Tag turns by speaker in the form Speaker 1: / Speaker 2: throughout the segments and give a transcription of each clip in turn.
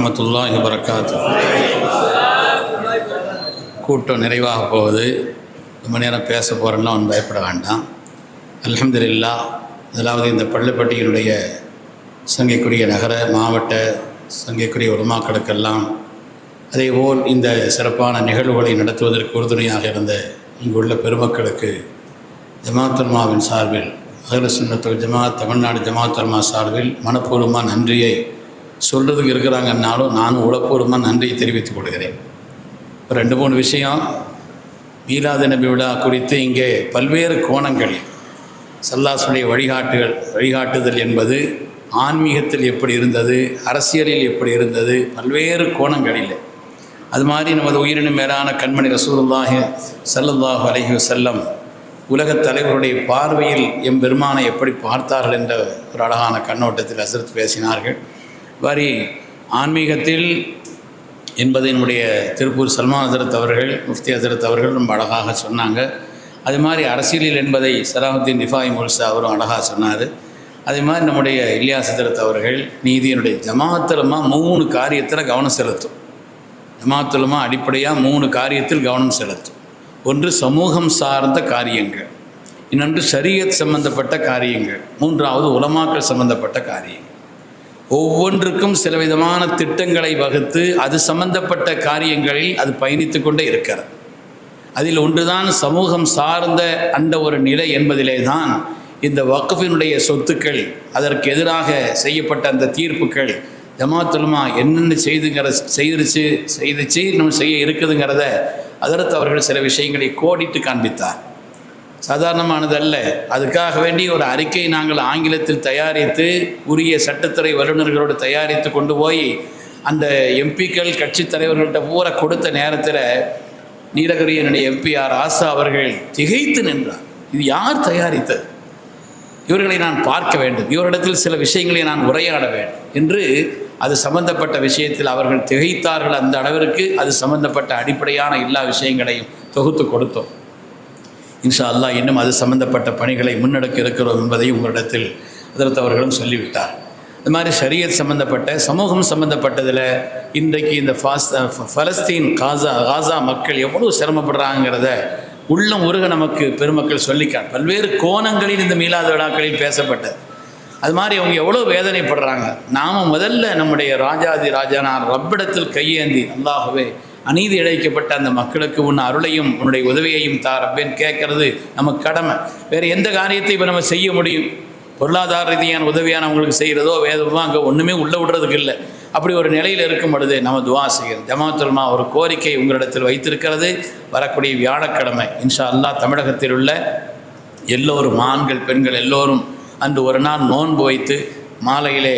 Speaker 1: வரமத்துல்லாஹி வரகாத்து கூட்டம் நிறைவாக போகுது. ரொம்ப நேரம் பேச போகிறேன்னா ஒன்றும் பயப்பட வேண்டாம். அலமதுல்லா அதாவது இந்த பள்ளிப்பட்டியினுடைய சங்கைக்குரிய நகர மாவட்ட சங்கைக்குரிய உருமாக்களுக்கெல்லாம் அதேபோல் இந்த சிறப்பான நிகழ்வுகளை நடத்துவதற்கு உறுதுணையாக இருந்த இங்குள்ள பெருமக்களுக்கு ஜமாத்தர்மாவின் சார்பில் அகல சுண்ணத்தல் ஜமாத் தமிழ்நாடு ஜமாத்தர்மா சார்பில் மனப்பூர்வமாக நன்றியை சொல்கிறதுக்கு இருக்கிறாங்கன்னாலும் நானும் உளப்பூர்வமாக நன்றியை தெரிவித்துக் கொள்கிறேன். ரெண்டு மூணு விஷயம். மீலாது நபி விழா குறித்து இங்கே பல்வேறு கோணங்களில் சல்லாசுடைய வழிகாட்டுகள் வழிகாட்டுதல் என்பது ஆன்மீகத்தில் எப்படி இருந்தது அரசியலில் எப்படி இருந்தது பல்வேறு கோணங்களில். அது மாதிரி நமது உயிரினும் மேலான கண்மணி ரசூலுல்லாஹி சல்லுல்லாஹு அலஹி செல்லம் உலகத் தலைவருடைய பார்வையில் எம் பெருமானை எப்படி பார்த்தார்கள் என்ற ஒரு அழகான கண்ணோட்டத்தில் ஹசரத் பேசினார்கள். வரி ஆன்மீகத்தில் என்பதை என்னுடைய திருப்பூர் சல்மான் ஹசரத் அவர்கள் முஃப்தி ஹசரத் அவர்கள் ரொம்ப அழகாக சொன்னாங்க. அது மாதிரி அரசியலில் என்பதை சலாஹுத்தீன் நிஃபாய் முல்சா அவரும் அழகாக சொன்னார். அதே மாதிரி நம்முடைய இல்லியா ஹசரத் அவர்கள் நீதியினுடைய ஜமாத்தலமாக மூணு காரியத்தில் கவனம் செலுத்தும். ஜமாத்துலமா அடிப்படையாக மூணு காரியத்தில் கவனம் செலுத்தும். ஒன்று சமூகம் சார்ந்த காரியங்கள் இன்னொன்று சரியத் சம்பந்தப்பட்ட காரியங்கள் மூன்றாவது உலமாக்கள் சம்பந்தப்பட்ட காரியங்கள். ஒவ்வொன்றுக்கும் சில விதமான திட்டங்களை வகுத்து அது சம்பந்தப்பட்ட காரியங்களில் அது பயணித்து கொண்டே இருக்கிறது. அதில் ஒன்றுதான் சமூகம் சார்ந்த அந்த ஒரு நிலை என்பதிலே தான் இந்த வக்குஃபினுடைய சொத்துக்கள் அதற்கு எதிராக செய்யப்பட்ட அந்த தீர்ப்புகள் ஜமாத்துலமா என்னென்ன செய்துங்கிற செய்திருச்சு செய்துச்சு நம்ம செய்ய இருக்குதுங்கிறத அதற்கு அவர்கள் சில விஷயங்களை கோடிட்டு காண்பித்தார். சாதாரணமானதல்ல. அதுக்காக வேண்டி ஒரு அறிக்கை நாங்கள் ஆங்கிலத்தில் தயாரித்து உரிய சட்டத்துறை வல்லுநர்களோடு தயாரித்து கொண்டு போய் அந்த எம்பிக்கள் கட்சித் தலைவர்கள்ட்ட பூரா கொடுத்த நேரத்தில் நீலகிரியனுடைய எம்பிஆர் ஆசா அவர்கள் திகைத்து நின்றார். இது யார் தயாரித்தது? இவர்களை நான் பார்க்க வேண்டும். இவரிடத்தில் சில விஷயங்களை நான் உரையாட வேண்டும் என்று அது சம்பந்தப்பட்ட விஷயத்தில் அவர்கள் திகைத்தார்கள் அந்த அளவிற்கு அது சம்பந்தப்பட்ட அடிப்படையான எல்லா விஷயங்களையும் தொகுத்து கொடுத்தோம். இன்ஷா அல்லாஹ் இன்னும் அது சம்பந்தப்பட்ட பணிகளை முன்னெடுக்க இருக்கிறோம் என்பதை உங்களிடத்தில் அதிர்த்தவர்களும் சொல்லிவிட்டார். இது மாதிரி ஷரியத் சம்பந்தப்பட்ட சமூகம் சம்பந்தப்பட்டதில் இன்றைக்கு இந்த ஃபாஸ் ஃபலஸ்தீன் காசா காசா மக்கள் எவ்வளோ சிரமப்படுறாங்கிறத உள்ளம் உருக நமக்கு பெருமக்கள் சொல்லிக்கார் பல்வேறு கோணங்களில் இந்த மீளாத விழாக்களில் பேசப்பட்டது. அது மாதிரி அவங்க எவ்வளோ வேதனைப்படுறாங்க. நாம் முதல்ல நம்முடைய ராஜாதி ராஜானார் ரப்பிடத்தில் கையேந்தி அல்லாகவே அநீதி இழைக்கப்பட்ட அந்த மக்களுக்கு உன் அருளையும் உன்னுடைய உதவியையும் தார் அப்படின்னு கேட்கறது நமக்கு கடமை. வேறு எந்த காரியத்தை இப்போ நம்ம செய்ய முடியும்? பொருளாதார ரீதியான உதவியான அவங்களுக்கு செய்கிறதோ வேதமோ அங்கே ஒன்றுமே உள்ளே விடுறதுக்கு இல்லை. அப்படி ஒரு நிலையில் இருக்கும் பொழுது நம்ம துவா செய்கிறோம் ஜமாத்துல்மா ஒரு கோரிக்கை உங்களிடத்தில் வைத்திருக்கிறது. வரக்கூடிய வியாழக்கிழமை இன்ஷா அல்லாஹ் தமிழகத்தில் உள்ள எல்லோரும் ஆண்கள் பெண்கள் எல்லோரும் அன்று ஒரு நாள் நோன்பு வைத்து மாலையிலே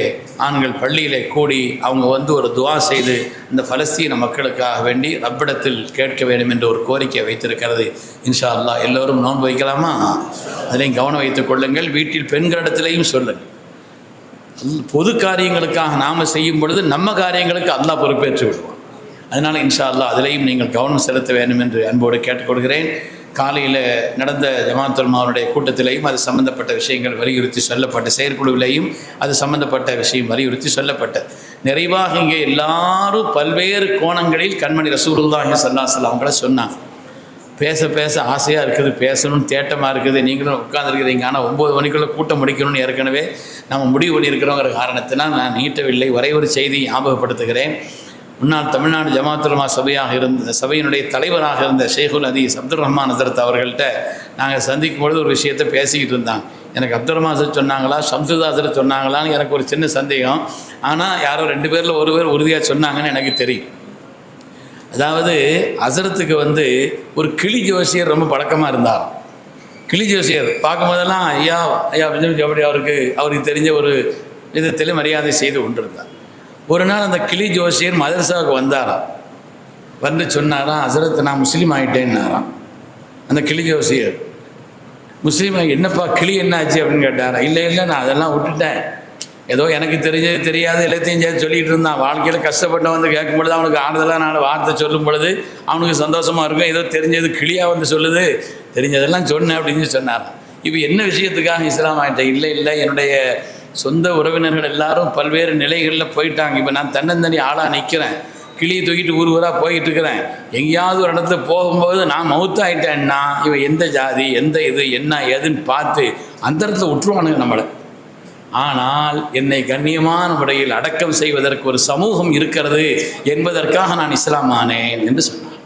Speaker 1: ஆண்கள் பள்ளியிலே கூடி அவங்க வந்து ஒரு துவா செய்து இந்த பலஸ்தீன மக்களுக்காக வேண்டி ரப்பிடத்தில் கேட்க வேண்டும் என்ற ஒரு கோரிக்கை வைத்திருக்கிறது. இன்ஷா அல்லா எல்லோரும் நோன்பு வைக்கலாமா? அதிலையும் கவனம் வைத்துக் கொள்ளுங்கள். வீட்டில் பெண்களிடத்திலையும் சொல்லுங்கள். பொது காரியங்களுக்காக நாம் செய்யும் பொழுது நம்ம காரியங்களுக்கு அல்லா பொறுப்பேற்று விடுவோம் அதனால் இன்ஷா அல்லா அதிலையும் நீங்கள் கவனம் செலுத்த வேண்டும் என்று அன்போடு கேட்டுக்கொள்கிறேன். காலையில் நடந்த ஜமாத்துல்மாவுடைய கூட்டத்திலையும் அது சம்பந்தப்பட்ட விஷயங்கள் வலியுறுத்தி சொல்லப்பட்ட செயற்குழுவிலேயும் அது சம்பந்தப்பட்ட விஷயம் வலியுறுத்தி சொல்லப்பட்டது நிறைவாக இங்கே எல்லாரும் பல்வேறு கோணங்களில் கண்மணி ரசூலுல்லாஹி ஸல்லல்லாஹு அவங்கள சொன்னாங்க. பேச பேச ஆசையாக இருக்குது பேசணும்னு தேட்டமாக இருக்குது நீங்களும் உட்காந்துருக்கிறீங்க ஆனால் ஒம்பது மணிக்குள்ளே கூட்டம் முடிக்கணும்னு ஏற்கனவே நம்ம முடிவு பண்ணியிருக்கிறோங்கிற காரணத்தினால் நான் நீட்டவில்லை. ஒரே ஒரு செய்தி ஞாபகப்படுத்துகிறேன். முன்னாள் தமிழ்நாடு ஜமாத்துலமா சபையாக இருந்த சபையினுடைய தலைவராக இருந்த ஷேகுல் அதீஸ் அப்துல் ரஹ்மான் அதர்த் அவர்கள்ட்ட நாங்கள் சந்திக்கும் பொழுது ஒரு விஷயத்தை பேசிக்கிட்டு இருந்தாங்க. எனக்கு அப்துல் ரஹ்மான் சொன்னாங்களா சம்சுதாசர் சொன்னாங்களான்னு எனக்கு ஒரு சின்ன சந்தேகம். ஆனால் யாரோ ரெண்டு பேரில் ஒரு பேர் உறுதியாக சொன்னாங்கன்னு எனக்கு தெரியும். அதாவது அசரத்துக்கு வந்து ஒரு கிளி ஜோசியர் ரொம்ப பழக்கமாக இருந்தார் கிளி ஜோசியர் பார்க்கும்போதெல்லாம் ஐயா ஐயா அப்படின்னு அப்படி அவருக்கு அவருக்கு தெரிஞ்ச ஒரு விதத்தில் மரியாதை செய்து கொண்டிருந்தார். ஒரு நாள் அந்த கிளி ஜோசியர் மதரசாவுக்கு வந்தாராம். வந்து சொன்னாராம் அசரத் நான் முஸ்லீம் ஆகிட்டேன்னாராம் அந்த கிளி ஜோசியர் முஸ்லீம் என்னப்பா கிளி என்னாச்சு? அப்படின்னு கேட்டாரா. இல்லை இல்லை நான் அதெல்லாம் விட்டுட்டேன். ஏதோ எனக்கு தெரிஞ்சது தெரியாது எல்லாத்தையும் சேர்த்து சொல்லிட்டு இருந்தான். வாழ்க்கையில் கஷ்டப்பட்டு வந்து கேட்கும் பொழுது அவனுக்கு ஆறுதலாக நான் வார்த்தை சொல்லும் பொழுது அவனுக்கு சந்தோஷமாக இருக்கும். ஏதோ தெரிஞ்சது கிளியாக வந்து சொல்லுது. தெரிஞ்சதெல்லாம் சொன்னேன் அப்படின்னு சொன்னார் இப்போ என்ன விஷயத்துக்காக இஸ்லாம் ஆகிட்டேன் இல்லை இல்லை என்னுடைய சொந்த உறவினர்கள் எல்லாரும் பல்வேறு நிலைகளில் போயிட்டாங்க. இப்போ நான் தன்னந்தனி ஆளாக நிற்கிறேன் கிளியை தூக்கிட்டு ஊர் ஊராக போயிட்டு இருக்கிறேன் எங்கேயாவது ஒரு இடத்துல போகும்போது நான் மவுத்தாயிட்டேன்னா இவன் எந்த ஜாதி எந்த இது என்ன ஏதுன்னு பார்த்து அந்த இடத்துல விட்டுருவானுங்க நம்மளை. ஆனால் என்னை கண்ணியமான முறையில் அடக்கம் செய்வதற்கு ஒரு சமூகம் இருக்கிறது என்பதற்காக நான் இஸ்லாம் ஆனேன் என்று சொன்னார்.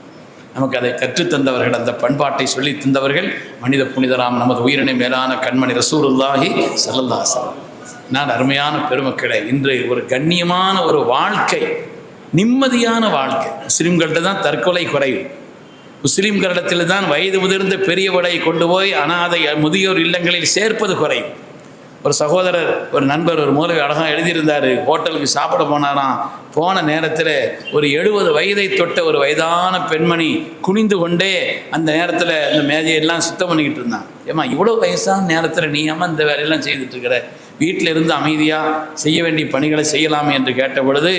Speaker 1: நமக்கு அதை கற்றுத்தந்தவர்கள் அந்த பண்பாட்டை சொல்லி தந்தவர்கள் மனித புனிதராம் நமது உயிரினை மேலான கண்மணி ரசூருல்லாஹி சல்லல்லாசம் நான் அருமையான பெருமக்களை இன்று ஒரு கண்ணியமான ஒரு வாழ்க்கை நிம்மதியான வாழ்க்கை. முஸ்லீம்கள்ட்ட தான் தற்கொலை குறைவு. முஸ்லீம்களிடத்தில் தான் வயது முதிர்ந்த பெரியவளை கொண்டு போய் அனாதை முதியோர் இல்லங்களில் சேர்ப்பது குறையும் ஒரு சகோதரர் ஒரு நண்பர் ஒரு மூலவி அழகாக எழுதியிருந்தார் ஹோட்டலுக்கு சாப்பிட போனாராம். போன நேரத்தில் ஒரு எழுபது வயதை தொட்ட ஒரு வயதான பெண்மணி குனிந்து கொண்டே அந்த நேரத்தில் அந்த மேஜையெல்லாம் சுத்தம் பண்ணிக்கிட்டு இருந்தான். ஏமா இவ்வளோ வயசான நேரத்தில் நீ ஏமா இந்த வேலையெல்லாம் செய்துட்டு இருக்கிற? வீட்டில் இருந்து அமைதியாக செய்ய வேண்டிய பணிகளை செய்யலாம் என்று கேட்ட பொழுது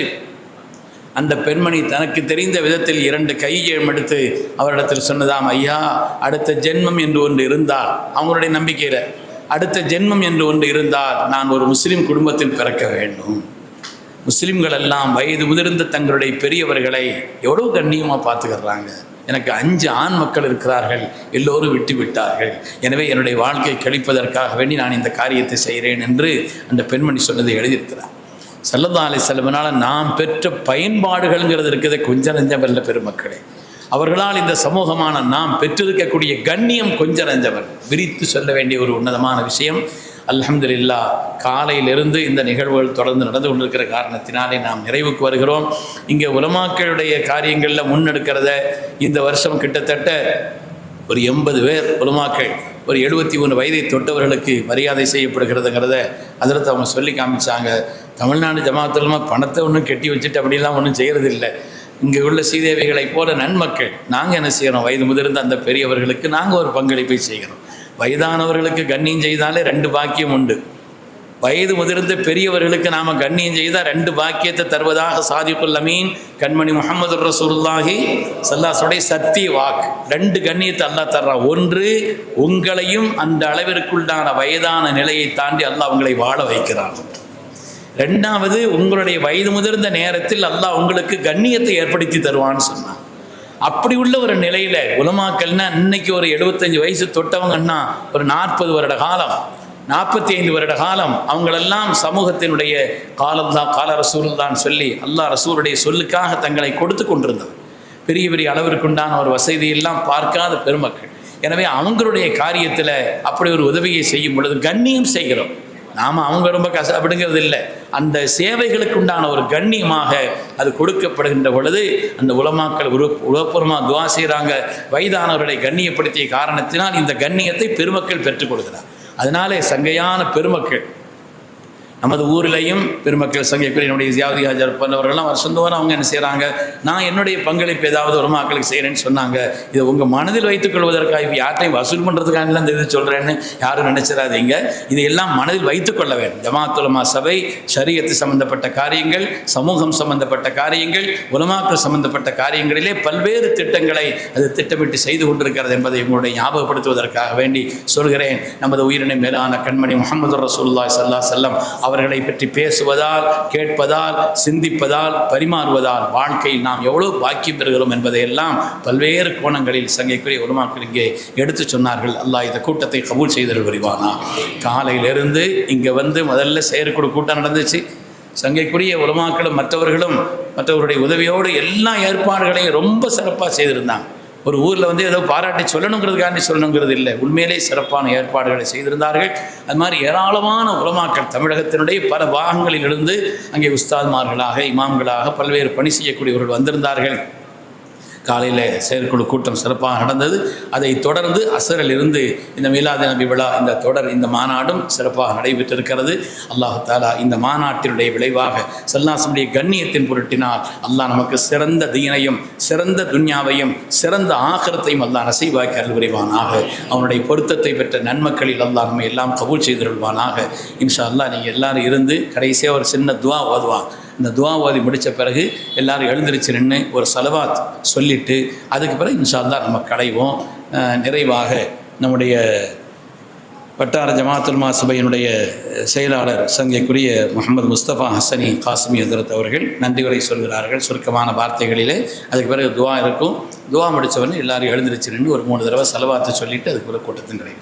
Speaker 1: அந்த பெண்மணி தனக்கு தெரிந்த விதத்தில் இரண்டு கையை எடுத்து அவரிடத்தில் சொன்னதாம் ஐயா அடுத்த ஜென்மம் என்று ஒன்று இருந்தால் அவங்களுடைய நம்பிக்கையில் அடுத்த ஜென்மம் என்று ஒன்று இருந்தால் நான் ஒரு முஸ்லீம் குடும்பத்தில் பிறக்க வேண்டும். முஸ்லிம்கள் எல்லாம் வயது முதிர்ந்த தங்களுடைய பெரியவர்களை எவ்வளோ கண்ணியமாக பார்த்துக்கிறாங்க. எனக்கு அஞ்சு ஆண் மக்கள் இருக்கிறார்கள். எல்லோரும் விட்டு விட்டார்கள் எனவே என்னுடைய வாழ்க்கை கழிப்பதற்காக வேண்டி நான் இந்த காரியத்தை செய்கிறேன் என்று அந்த பெண்மணி சொன்னதை எழுதியிருக்கிறார். சல்லல்லா அலி செல்வனால் நாம் பெற்ற பயன்பாடுகள்ங்கிறது இருக்கிறது. கொஞ்சம் நஞ்சமல்ல பெருமக்களே. அவர்களால் இந்த சமூகமான நாம் பெற்றிருக்கக்கூடிய கண்ணியம் கொஞ்சம் நஞ்சவர் விரித்து சொல்ல வேண்டிய ஒரு உன்னதமான விஷயம் அல்ஹம்துலில்லா காலையிலிருந்து இந்த நிகழ்வுகள் தொடர்ந்து நடந்து கொண்டிருக்கிற காரணத்தினாலே நாம் நிறைவுக்கு வருகிறோம். இங்கே உலமாக்களுடைய காரியங்களில் முன்னெடுக்கிறத இந்த வருஷம் கிட்டத்தட்ட ஒரு எண்பது பேர் உலமாக்கள் ஒரு எழுபத்தி ஒன்று வயதை தொட்டவர்களுக்கு மரியாதை செய்யப்படுகிறதுங்கிறத அதில் அவங்க சொல்லி காமிச்சாங்க. தமிழ்நாடு ஜமாத்துலமா பணத்தை ஒன்றும் கெட்டி வச்சுட்டு அப்படிலாம் ஒன்றும் செய்கிறது இல்லை இங்கே உள்ள சீதேவிகளைப் போல நன்மக்கள் நாங்கள் என்ன செய்கிறோம் வயது முதிர்ந்த அந்த பெரியவர்களுக்கு நாங்கள் ஒரு பங்களிப்பை செய்கிறோம். வயதானவர்களுக்கு கண்ணியம் செய்தாலே ரெண்டு பாக்கியம் உண்டு. வயது முதிர்ந்த பெரியவர்களுக்கு நாம் கண்ணியம் செய்தால் ரெண்டு பாக்கியத்தை தருவதாக சாதிக்குல் அமீன் கண்மணி முகமது ரசூல்லாஹி சல்லாசுடைய சத்திய வாக்கு. ரெண்டு கண்ணியத்தை அல்லாஹ் தர்றான் ஒன்று உங்களையும் அந்த அளவிற்குள்ளான வயதான நிலையை தாண்டி அல்லாஹ் உங்களை வாழ வைக்கிறான் ரெண்டாவது உங்களுடைய வயது முதிர்ந்த நேரத்தில் அல்லாஹ் உங்களுக்கு கண்ணியத்தை ஏற்படுத்தி தருவான்னு சொன்னான் அப்படி உள்ள ஒரு நிலையில உலமாக்கல்னா இன்னைக்கு ஒரு எழுபத்தஞ்சு வயசு தொட்டவங்கன்னா ஒரு நாற்பது வருட காலம் நாற்பத்தி ஐந்து வருட காலம் அவங்களெல்லாம் சமூகத்தினுடைய காலம்தான் கால ரசூல் தான் சொல்லி அல்லாஹ் ரசூருடைய சொல்லுக்காக தங்களை கொடுத்து கொண்டிருந்தார் பெரிய பெரிய அளவிற்குண்டான ஒரு வசதியெல்லாம் பார்க்காத பெருமக்கள். எனவே அவங்களுடைய காரியத்தில் அப்படி ஒரு உதவியை செய்யும் பொழுது கண்ணியம் செய்கிறோம். நாம் அவங்க ரொம்ப கஷ்டப்படுங்கிறது இல்லை அந்த சேவைகளுக்கு உண்டான ஒரு கண்ணியமாக அது கொடுக்கப்படுகின்ற பொழுது அந்த உலமாக்கள் உரு உலகப்பூர்வமாக துவா செய்கிறாங்க வயதானவர்களை கண்ணியப்படுத்திய காரணத்தினால் இந்த கண்ணியத்தை பெருமக்கள் பெற்றுக் கொடுக்கிறார். அதனாலே சங்கையான பெருமக்கள் நமது ஊரிலையும் பெருமக்கள் சங்கைக்குரியனுடைய ஜியாவதி ஹாஜர் போன்றவர்கள்லாம் வருஷந்தோறும் அவங்க என்ன செய்கிறாங்க நான் என்னுடைய பங்களிப்பு ஏதாவது ஒரு மக்களுக்கு செய்கிறேன்னு சொன்னாங்க. இதை உங்கள் மனதில் வைத்துக் கொள்வதற்காக இப்போ யார்ட்டையும் வசூல் பண்ணுறதுக்காக இந்த இது சொல்கிறேன்னு யாரும் நினைச்சிடாதீங்க. இதையெல்லாம் மனதில் வைத்துக் கொள்ள வேண்டும். ஜமாத்துலமா சபை சரியத்து சம்பந்தப்பட்ட காரியங்கள் சமூகம் சம்பந்தப்பட்ட காரியங்கள் உலமாக்கள் சம்பந்தப்பட்ட காரியங்களிலே பல்வேறு திட்டங்களை அது திட்டமிட்டு செய்து கொண்டிருக்கிறது என்பதை உங்களுடைய ஞாபகப்படுத்துவதற்காக வேண்டி சொல்கிறேன். நமது உயிரினை மேலான கண்மணி முகமது ரசூல்லா சல்லா செல்லம் அவர்களை பற்றி பேசுவதால் கேட்பதால் சிந்திப்பதால் பரிமாறுவதால் வாழ்க்கையில் நாம் எவ்வளோ பாக்கியம் பெறுகிறோம் என்பதையெல்லாம் பல்வேறு கோணங்களில் சங்கைக்குரிய உருமாக்கள் இங்கே எடுத்து சொன்னார்கள். அல்லாஹ் இந்த கூட்டத்தை கபூல் செய்தல் வருவானா காலையிலிருந்து இங்கே வந்து முதல்ல செயற்குழு கூட்டம் நடந்துச்சு. சங்கைக்குரிய உலமாக்களும் மற்றவர்களும் மற்றவருடைய உதவியோடு எல்லா ஏற்பாடுகளையும் ரொம்ப சிறப்பாக செய்திருந்தாங்க. ஒரு ஊரில் வந்து ஏதோ பாராட்டி சொல்லணுங்கிறதுக்காண்டி சொல்லணுங்கிறது இல்லை. உண்மையிலே சிறப்பான ஏற்பாடுகளை செய்திருந்தார்கள். அது மாதிரி ஏராளமான உலமாக்கள் தமிழகத்தினுடைய பல பாகங்களிலிருந்து அங்கே உஸ்தாத்மார்களாக இமாம்களாக பல்வேறு பணி செய்யக்கூடியவர்கள் வந்திருந்தார்கள். காலையில் செயற்குழு கூட்டம் சிறப்பாக நடந்தது. அதை தொடர்ந்து அசரில் இருந்து இந்த மீலாத நபி விழா இந்த தொடர் இந்த மாநாடும் சிறப்பாக நடைபெற்றிருக்கிறது. அல்லாஹு தாலா இந்த மாநாட்டினுடைய விளைவாக சல்லாசனுடைய கண்ணியத்தின் பொருட்டினால் அல்லாஹ் நமக்கு சிறந்த தீனையும் சிறந்த துன்யாவையும் சிறந்த ஆகரத்தையும் அல்லாஹ் நசைவாக்கி அருள்புரிவானாக. அவனுடைய பொருத்தத்தை பெற்ற நன்மக்களில் அல்லாஹ் நம்ம எல்லாம் கபூல் செய்திருவானாக இன்ஷா அல்லாஹ் நீங்கள் எல்லாரும் இருந்து கடைசியாக ஒரு சின்ன துவா ஓதுவான் இந்த துவா முடித்த பிறகு எல்லாரும் எழுந்திருச்சு நின்று ஒரு சலவாத் சொல்லிட்டு அதுக்கு பிறகு இன்ஷா நம்ம கடைவோம் நிறைவாக நம்முடைய வட்டார ஜமாத்துல்மா சபையினுடைய செயலாளர் சங்கைக்குரிய முகமது முஸ்தபா ஹசனி காசிமி ஹசரத் அவர்கள் நன்றி உரை சொல்கிறார்கள். சுருக்கமான வார்த்தைகளிலே அதுக்கு பிறகு துவா இருக்கும். துவா முடித்தவொடனே எல்லாரும் எழுந்திருச்சு நின்று ஒரு மூணு தடவை செலவாத்து சொல்லிவிட்டு அதுக்கு பிறகு கூட்டத்தின் நிறைவு